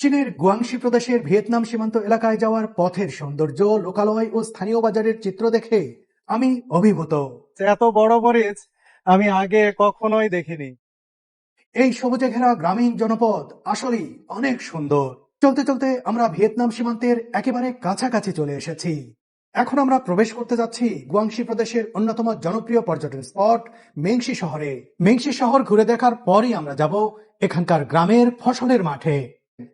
চীনের গুয়াংশি প্রদেশের ভিয়েতনাম সীমান্ত এলাকায় যাওয়ার পথের সৌন্দর্য লোকালয় ও স্থানীয় বাজারের চিত্র দেখে আমি অভিভূত। এত বড় মরিচ আমি আগে কখনোই দেখিনি। এই সবুজে ঘেরা গ্রামীণ জনপদ আসলেই অনেক সুন্দর। চলতে চলতে আমরা ভিয়েতনাম সীমান্তের একেবারে কাছাকাছি চলে এসেছি। এখন আমরা প্রবেশ করতে যাচ্ছি গুয়াংশি প্রদেশের অন্যতম জনপ্রিয় পর্যটন স্পট মেংশি শহরে। মেংশি শহর ঘুরে দেখার পরই আমরা যাব এখানকার গ্রামের ফসলের মাঠে।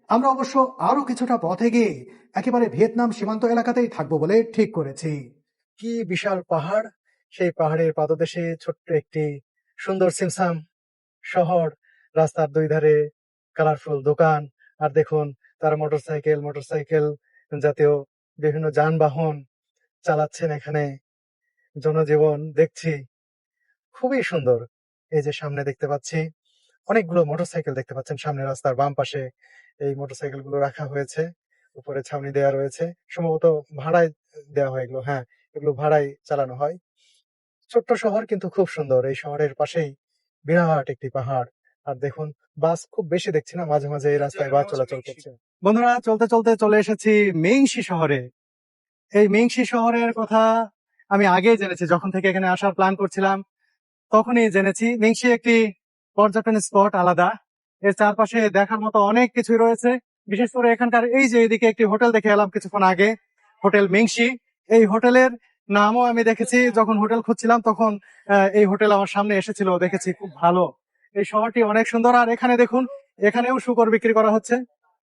আমরা অবশ্য আরও কিছুটা পথে গিয়ে একেবারে ভিয়েতনাম সীমান্ত এলাকাতেই থাকব বলে ঠিক করেছি। কি বিশাল পাহাড়! সেই পাহাড়ের পাদদেশে ছোট্ট একটি সুন্দর সিমসাম শহর, রাস্তার দুই ধারে কালারফুল দোকান, আর দেখুন তারা মোটরসাইকেল মোটরসাইকেল জাতীয় বিভিন্ন যানবাহন চালাচ্ছেন এখানে। জনজীবন দেখছি। খুবই সুন্দর। এই যে সামনে দেখতে পাচ্ছি অনেকগুলো মোটরসাইকেল দেখতে পাচ্ছেন। সামনে রাস্তার বাম পাশে এই মোটরসাইকেলগুলো রাখা হয়েছে। উপরে ছাউনি দেওয়া রয়েছে। সম্ভবত ভাড়ায় দেওয়া হয় এগুলো। হ্যাঁ এগুলো ভাড়ায় চালানো হয়। ছোট্ট শহর কিন্তু খুব সুন্দর। এই শহরের পাশেই বিরাট একটি পাহাড়। আর দেখুন বাস খুব বেশি দেখছি না মাঝে মাঝে এই রাস্তায় বাস চলাচল করছে। বন্ধুরা চলতে চলতে চলে এসেছি মেংশি শহরে। এই মেংশি শহরের কথা আমি আগেই জেনেছি। যখন থেকে এখানে আসার প্ল্যান করছিলাম তখনই জেনেছি। মেংশি একটি পর্যটন স্পট আলাদা। এর চারপাশে দেখার মতো অনেক কিছুই রয়েছে। বিশেষ করে এখানকার এই যে এদিকে একটি হোটেল দেখে এলাম কিছুক্ষণ আগে, হোটেল মেংশি। এই হোটেলের নামও আমি দেখেছি। যখন হোটেল খুঁজছিলাম তখন এই হোটেল আমার সামনে এসেছিল, দেখেছি, খুব ভালো। এই শহরটি অনেক সুন্দর। আর এখানে দেখুন, এখানেও শুকর বিক্রি করা হচ্ছে।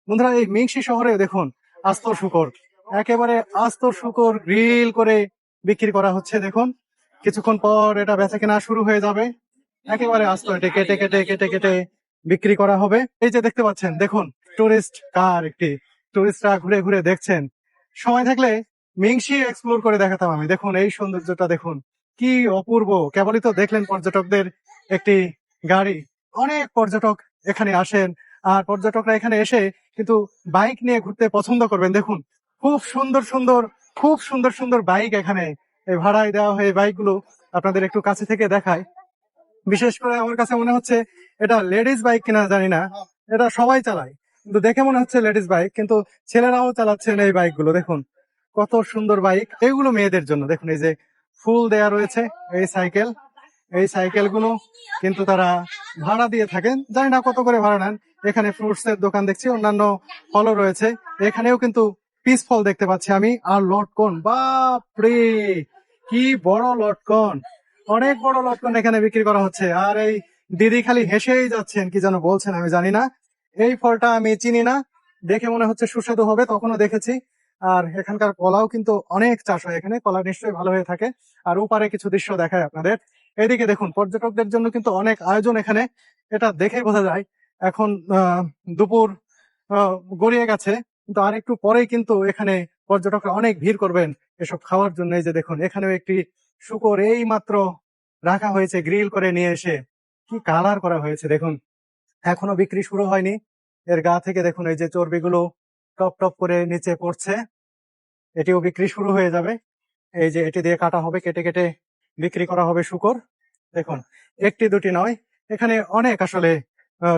বন্ধুরা, এই মিংসি শহরে দেখুন, আস্ত শুকর। একেবারে আস্ত শুকর গ্রিল করে বিক্রি করা হচ্ছে, দেখুন। কিছুক্ষণ পর এটা বেচা কেনা শুরু হয়ে যাবে। একেবারে আস্ত এটি কেটে কেটে কেটে কেটে বিক্রি করা হবে। এই যে দেখতে পাচ্ছেন, দেখুন টুরিস্ট কার একটি। টুরিস্টরা ঘুরে ঘুরে দেখছেন। সময় থাকলে মিংসি এক্সপ্লোর করে দেখাতাম আমি। দেখুন, এই সৌন্দর্যটা দেখুন। কি অপূর্ব। কেবলই তো দেখলেন পর্যটকদের একটি গাড়ি। অনেক পর্যটক এখানে আসেন আর পর্যটকরা এখানে এসে কিন্তু বাইক নিয়ে ঘুরতে পছন্দ করবেন। দেখুন, খুব সুন্দর সুন্দর, খুব সুন্দর সুন্দর বাইক এখানে। ভাড়ায় দেওয়া হয় বাইকগুলো আপনাদের একটু কাছে থেকে দেখায়। বিশেষ করে আমার কাছে মনে হচ্ছে এটা লেডিস বাইক কিনা জানি না। এটা সবাই চালায়। কিন্তু দেখে মনে হচ্ছে লেডিস বাইক কিন্তু ছেলেরাও চালাচ্ছেন এই বাইকগুলো। দেখুন কত সুন্দর বাইক। এইগুলো মেয়েদের জন্য। দেখুন এই যে ফুল দেয়া রয়েছে এই সাইকেল। এই সাইকেলগুলো কিন্তু তারা ভাড়া দিয়ে থাকেন। জানি না কত করে ভাড়া নেন। এখানে ফ্রুটস এর দোকান দেখছি অন্যান্য ফলও রয়েছে। এখানেও কিন্তু পিস ফল দেখতে পাচ্ছি আমি। আর লটকন বাপরে! কি বড় লটকন! অনেক বড় লটকন এখানে বিক্রি করা হচ্ছে। আর এই দিদি খালি হেসেই যাচ্ছেন, কি যেন বলছেন আমি জানি না। এই ফলটা আমি চিনি না, দেখে মনে হচ্ছে সুস্বাদু হবে, তখনও দেখেছি। আর এখানকার কলাও কিন্তু অনেক চাষ হয় এখানে, কলা নিশ্চয়ই ভালো হয়ে থাকে। আর ওপারে কিছু দৃশ্য দেখায় আপনাদের। এদিকে দেখুন, পর্যটকদের জন্য কিন্তু অনেক আয়োজন এখানে, এটা দেখে বোঝা যায়। এখন দুপুর গড়িয়ে গেছে, কিন্তু আর একটু পরেই কিন্তু এখানে পর্যটকরা অনেক ভিড় করবেন এসব খাওয়ার জন্য। এই যে দেখুন, এখানেও একটি শুকর এই মাত্র রাখা হয়েছে গ্রিল করে নিয়ে এসে। কি কালার করা হয়েছে দেখুন। এখনও বিক্রি শুরু হয়নি। এর গা থেকে দেখুন, এই যে চর্বিগুলো টপ টপ করে নিচে পড়ছে। এটিও বিক্রি শুরু হয়ে যাবে। এই যে এটি দিয়ে কাটা হবে, কেটে কেটে বিক্রি করা হবে শুকর। দেখুন, একটি দুটি নয়। এখানে অনেক আসলে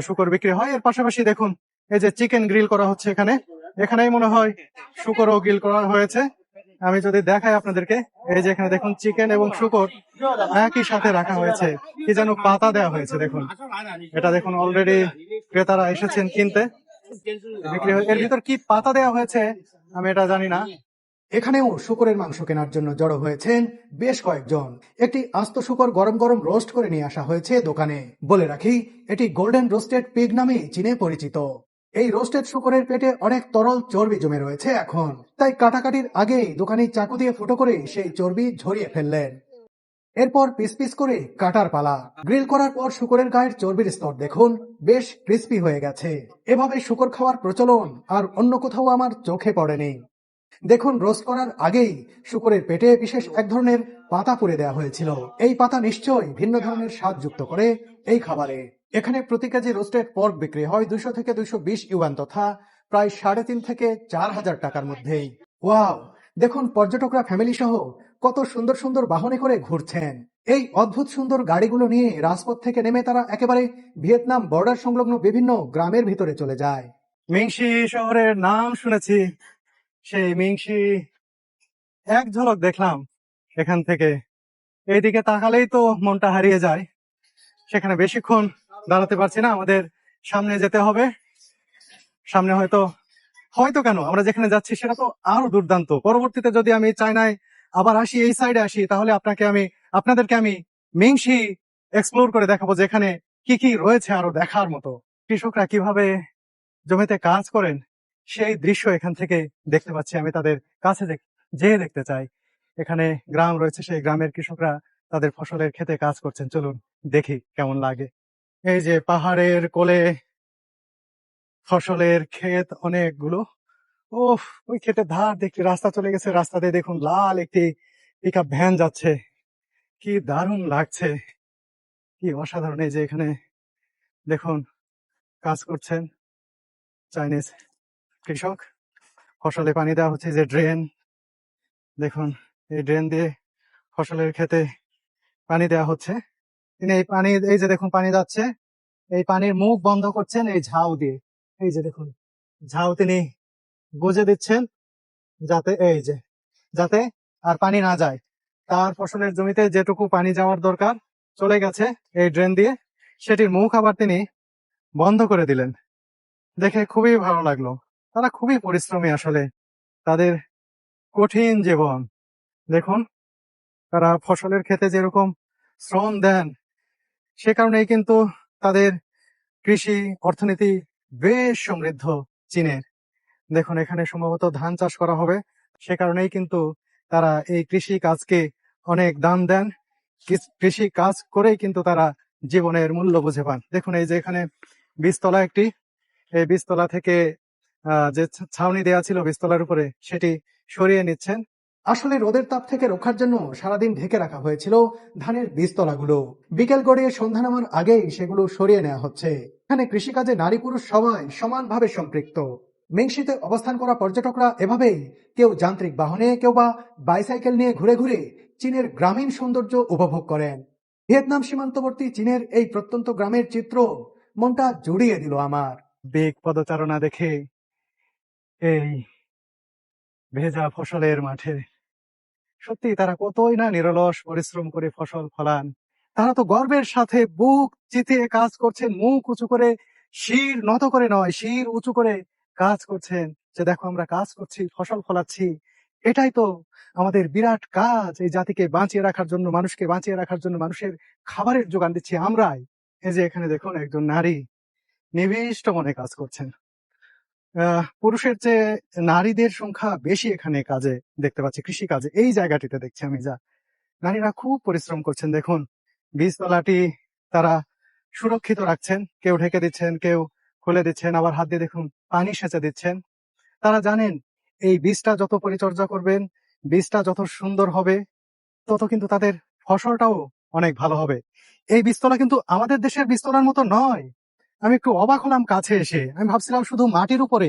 শুকর বিক্রি হয়। এর পাশাপাশি দেখুন, এই যে চিকেন গ্রিল করা হচ্ছে এখানে। এখানেই মনে হয় শুকরও গ্রিল করা হয়েছে। আমি যদি দেখাই আপনাদেরকে, এই যে এখানে দেখুন চিকেন এবং শুকর একই সাথে রাখা হয়েছে। কি যেন পাতা দেওয়া হয়েছে, দেখুন। এটা দেখুন অলরেডি ক্রেতারা এসেছেন কিনতে। বিক্রি এর ভিতর কি পাতা দেওয়া হয়েছে, আমি এটা জানি না। এখানেও শুকরের মাংস কেনার জন্য জড়ো হয়েছেন বেশ কয়েকজন। একটি আস্ত শুকর গরম গরম রোস্ট করে নিয়ে আসা হয়েছে দোকানে। বলে রাখি, এটি গোল্ডেন রোস্টেড পিগ নামে চীনে পরিচিত। এই রোস্টেড শুকরের পেটে অনেক তরল চর্বি জমে রয়েছে এখন। তাই কাটাকাটির আগেই দোকানি চাকু দিয়ে ফুটো করে সেই চর্বি ঝরিয়ে ফেললেন। এরপর পিস পিস করে কাটার পালা। গ্রিল করার পর শুকরের গায়ের চর্বির স্তর দেখুন, বেশ ক্রিস্পি হয়ে গেছে। এভাবে শুকর খাওয়ার প্রচলন আর অন্য কোথাও আমার চোখে পড়েনি। দেখুন, রোস্ট করার আগেই শুকরের পেটে বিশেষ এক ধরনের পাতা পুড়ে দেওয়া হয়েছিল। এই পাতা নিশ্চয়ই ভিন্ন ধরনের স্বাদ যুক্ত করে এই খাবারে। এখানে প্রতি কেজি রোস্টেড পর্ক বিক্রি হয় দুশো থেকে দুশো বিশ ইউয়ান তথা প্রায় সাড়ে তিন থেকে চার হাজার টাকার মধ্যেই। ওয়াও! দেখুন, পর্যটকরা, ফ্যামিলি সহ কত সুন্দর সুন্দর বাহনে করে ঘুরছেন। এই অদ্ভুত সুন্দর গাড়িগুলো নিয়ে রাজপথ থেকে নেমে তারা একেবারে ভিয়েতনাম বর্ডার সংলগ্ন বিভিন্ন গ্রামের ভিতরে চলে যায়। মিংসি শহরের নাম শুনেছি। সেই মিংসি, এক ঝলক দেখলাম এখান থেকে। এইদিকে তাকালেই তো মনটা হারিয়ে যায়। সেখানে বেশিক্ষণ দাঁড়াতে পারছি না, আমাদের সামনে যেতে হবে। সামনে হয়তো হয়তো কেন? আমরা যেখানে যাচ্ছি সেটা তো আরও দুর্দান্ত। পরবর্তীতে যদি আমি চায়নায় আবার আসি, এই সাইডে আসি, তাহলে আপনাকে আমি, আপনাদেরকে আমি মিংসি এক্সপ্লোর করে দেখাবো যে এখানে কি কি রয়েছে আরও দেখার মতো। কৃষকরা কীভাবে জমিতে কাজ করেন, সেই দৃশ্য এখান থেকে দেখতে পাচ্ছি আমি তাদের কাছে যেয়ে দেখতে চাই। এখানে গ্রাম রয়েছে, সেই গ্রামের কৃষকরা তাদের ফসলের খেতে কাজ করছেন। চলুন দেখি কেমন লাগে। এই যে পাহাড়ের কোলে ফসলের ক্ষেত অনেকগুলো। ও ওই ক্ষেতের ধার দেখি রাস্তা চলে গেছে। রাস্তা দিয়ে দেখুন লাল একটি পিক ভ্যান যাচ্ছে। কি দারুণ লাগছে। কি অসাধারণ এই যে এখানে দেখুন কাজ করছেন চাইনিজ কৃষক। ফসলে পানি দেওয়া হচ্ছে যে ড্রেন দেখুন, এই ড্রেন দিয়ে ফসলের ক্ষেতে পানি দেওয়া হচ্ছে। তিনি এই পানি, এই যে দেখুন পানি যাচ্ছে। এই পানির মুখ বন্ধ করছেন এই ঝাউ দিয়ে। এই যে দেখুন, ঝাউ তিনি গুজে দিচ্ছেন যাতে, এই যে, যাতে আর পানি না যায়। তার ফসলের জমিতে যেটুকু পানি যাওয়ার দরকার চলে গেছে এই ড্রেন দিয়ে। সেটির মুখ আবার তিনি বন্ধ করে দিলেন। দেখে খুবই ভালো লাগল। তারা খুবই পরিশ্রমী আসলে তাদের কঠিন জীবন। দেখুন, তারা ফসলের ক্ষেতে যেরকম শ্রম দেন সে কারণেই কিন্তু তাদের কৃষি অর্থনীতি বেশ সমৃদ্ধ চীনের। দেখুন, এখানে সম্ভবত ধান চাষ করা হবে। সে কারণেই কিন্তু তারা এই কৃষি কাজকে অনেক দাম দেন। কৃষ- কাজ করেই কিন্তু তারা জীবনের মূল্য বুঝে পান। দেখুন, এই যে এখানে বীজতলা একটি। এই বীজতলা থেকে যে ছাউনি দেওয়া ছিল বীজতলার উপরে, সেটি সরিয়ে নিচ্ছেন। আসলে রোদের তাপ থেকে রক্ষার জন্য সারাদিন ঢেকে রাখা হয়েছিল ধানের বীজতলাগুলো। বিকেল গড়িয়ে সন্ধ্যা নামার আগেই সেগুলো সরিয়ে নেওয়া হচ্ছে। এখানে কৃষিকাজে নারী পুরুষ সবাই সমানভাবে সম্পৃক্ত। মেংশিতে অবস্থান করা পর্যটকরা এভাবেই কেউ যান্ত্রিক বাহনে, কেউ বা বাইসাইকেল নিয়ে ঘুরে ঘুরে চীনের গ্রামীণ সৌন্দর্য উপভোগ করেন। ভিয়েতনাম সীমান্তবর্তী চীনের এই প্রত্যন্ত গ্রামের চিত্র মনটা জুড়িয়ে দিল আমার। বেগ পদচারণা দেখে এই ভেজা ফসলের মাঠে। সত্যি তারা কতই না নিরলস পরিশ্রম করে ফসল ফলান। তারা তো গর্বের সাথে বুক চিতিয়ে কাজ করছেন, মুখ উঁচু করে, শির নত করে নয়, শির উঁচু করে কাজ করছেন। যে দেখো আমরা কাজ করছি, ফসল ফলাচ্ছি, এটাই তো আমাদের বিরাট কাজ, এই জাতিকে বাঁচিয়ে রাখার জন্য, মানুষকে বাঁচিয়ে রাখার জন্য মানুষের খাবারের যোগান দিচ্ছি আমরাই। এই যে এখানে দেখুন একজন নারী নিবিষ্ট মনে কাজ করছেন। পুরুষের যে নারীদের সংখ্যা বেশি এখানে কাজে দেখতে পাচ্ছি কৃষি কাজে এই জায়গাটিতে দেখছি আমি যা। নারীরা খুব পরিশ্রম করছেন, দেখুন। বীজতলাটি তারা সুরক্ষিত রাখছেন, কেউ ঢেকে দিচ্ছেন, কেউ খুলে দিচ্ছেন, আবার হাত দিয়ে দেখুন, পানি সেচে দিচ্ছেন। তারা জানেন, এই বীজটা যত পরিচর্যা করবেন, বীজটা যত সুন্দর হবে, তত কিন্তু তাদের ফসলটাও অনেক ভালো হবে। এই বীজতলা কিন্তু আমাদের দেশের বীজতলার মতো নয়। আমি একটু অবাক হলাম কাছে এসে। আমি ভাবছিলাম শুধু মাটির উপরে।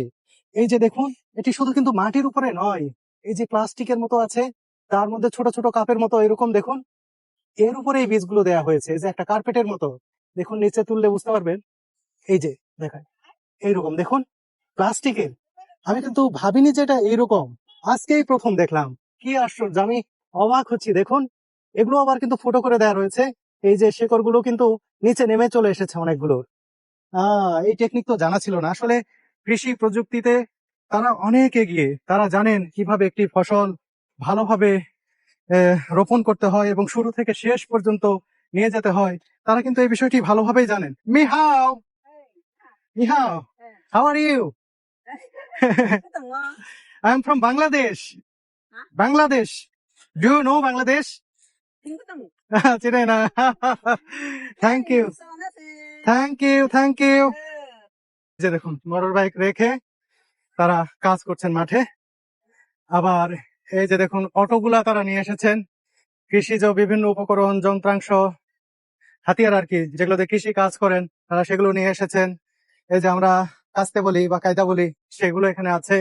এই যে দেখুন, এটি শুধু কিন্তু মাটির উপরে নয়। এই যে প্লাস্টিকের মতো আছে, তার মধ্যে ছোট ছোট কাপের মতো এরকম দেখুন। এর উপরে এই বীজগুলো দেয়া হয়েছে যে একটা কার্পেটের মতো। দেখুন, নিচে তুললে বুঝতে পারবেন। এই যে দেখায় এইরকম, দেখুন, প্লাস্টিকের। আমি কিন্তু ভাবিনি যে এটা এইরকম। আজকেই প্রথম দেখলাম। কি আশ্চর্য, আমি অবাক হচ্ছি। দেখুন, এগুলো আবার কিন্তু ফুটো করে দেওয়া রয়েছে। এই যে শেকড়গুলো কিন্তু নিচে নেমে চলে এসেছে অনেকগুলোর এই টেকনিক তো জানা ছিল না। আসলে কৃষি প্রযুক্তিতে তারা অনেক এগিয়ে। তারা জানেন কীভাবে একটি ফসল ভালোভাবে রোপণ করতে হয় এবং শুরু থেকে শেষ পর্যন্ত নিয়ে যেতে হয়। তারা কিন্তু এই বিষয়টি ভালোভাবেই জানেন। মিহাও! মিহাও! How are you I am from Bangladesh Bangladesh do you know Bangladesh চিনে না thank you thank you thank you যে দেখুন মোটর বাইক রেখে তারা কাজ করছেন মাঠে। আবার এই যে দেখুন অটোগুলা তারা নিয়ে এসেছেন। কৃষিজ বিভিন্ন উপকরণ যন্ত্রাংশ হাতিয়ার আর কি যেগুলোতে কৃষি কাজ করেন তারা সেগুলো নিয়ে এসেছেন। এই যে আমরা কাস্তে বলি বা কায়দা বলি সেগুলো এখানে আছে।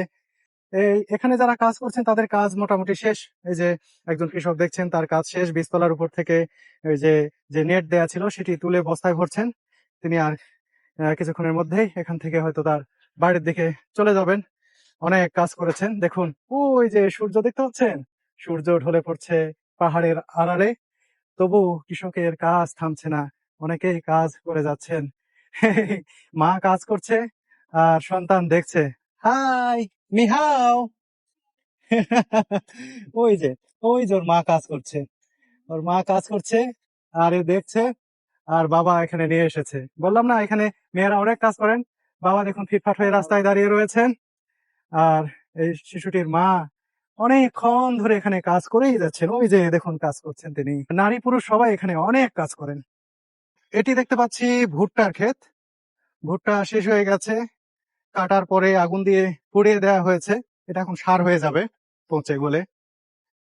এই এখানে যারা কাজ করছেন তাদের কাজ মোটামুটি শেষ। এই যে একজন কৃষক দেখছেন তার কাজ শেষ। বীজতলার উপর থেকে ওই যে যে নেট দেয়া ছিল সেটি তুলে বস্তায় ভরছেন। তিনি আর কিছুক্ষণের মধ্যেই এখান থেকে হয়তো তার বাইরের দিকে চলে যাবেন। অনেক কাজ করেছেন। দেখুন, ওই যে সূর্য দেখতে পাচ্ছেন? সূর্য ঢলে পড়ছে পাহাড়ের আড়ালে। তবু কৃষকের কাজ থামছে না। অনেকেই কাজ করে যাচ্ছেন। মা কাজ করছে আর সন্তান দেখছে। হাই, মিহাও! ওই যে ওই যে ওর মা কাজ করছে। ওর মা কাজ করছে আর এ দেখছে আর বাবা এখানে নিয়ে এসেছে। বললাম, না, এখানে মেয়েরা অনেক কাজ করেন। বাবা দেখুন ফিটফাট হয়ে রাস্তায় দাঁড়িয়ে রয়েছেন। আর এই শিশুটির মা অনেকক্ষণ ধরে এখানে কাজ করেই যাচ্ছেন। ওই যে দেখুন কাজ করছেন তিনি। নারী পুরুষ সবাই এখানে অনেক কাজ করেন। এটি দেখতে পাচ্ছি ভুট্টার ক্ষেত। ভুট্টা শেষ হয়ে গেছে। কাটার পরে আগুন দিয়ে পুড়িয়ে দেওয়া হয়েছে। এটা এখন সার হয়ে যাবে পচে গলে।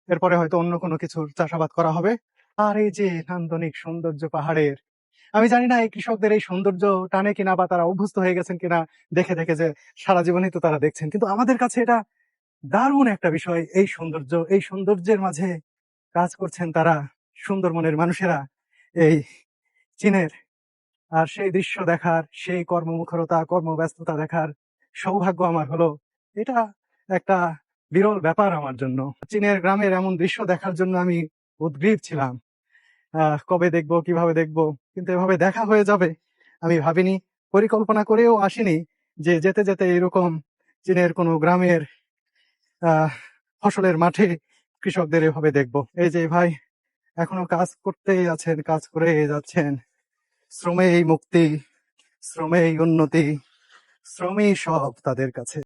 এরপরে হয়তো অন্য কোনো কিছুর চাষাবাদ করা হবে। আর এই যে নান্দনিক সৌন্দর্য পাহাড়ের আমি জানি না এই কৃষকদের এই সৌন্দর্য টানে কিনা বা তারা অভ্যস্ত হয়ে গেছেন কিনা, দেখে দেখে যে সারা জীবনই তো তারা দেখছেন। কিন্তু আমাদের কাছে এটা দারুণ একটা বিষয়, এই সৌন্দর্য, এই সৌন্দর্যের মাঝে কাজ করছেন তারা সুন্দর মনের মানুষেরা, এই চীনের। আর সেই দৃশ্য দেখার, সেই কর্মমুখরতা, কর্মব্যস্ততা দেখার সৌভাগ্য আমার হলো, এটা একটা বিরল ব্যাপার আমার জন্য। চীনের গ্রামের এমন দৃশ্য দেখার জন্য আমি উদ্গ্রীব ছিলাম। কবে দেখব, কীভাবে দেখব, কিন্তু এভাবে দেখা হয়ে যাবে। আমি ভাবিনি, পরিকল্পনা করেও আসিনি যে যেতে যেতে এরকম চীনের কোনো গ্রামের ফসলের মাঠে কৃষকদের এভাবে দেখব। এই যে ভাই, এখনও কাজ করতেই আছেন, কাজ করে যাচ্ছেন। শ্রমে এই মুক্তি শ্রমে এই উন্নতি, শ্রমই সব তাদের কাছে।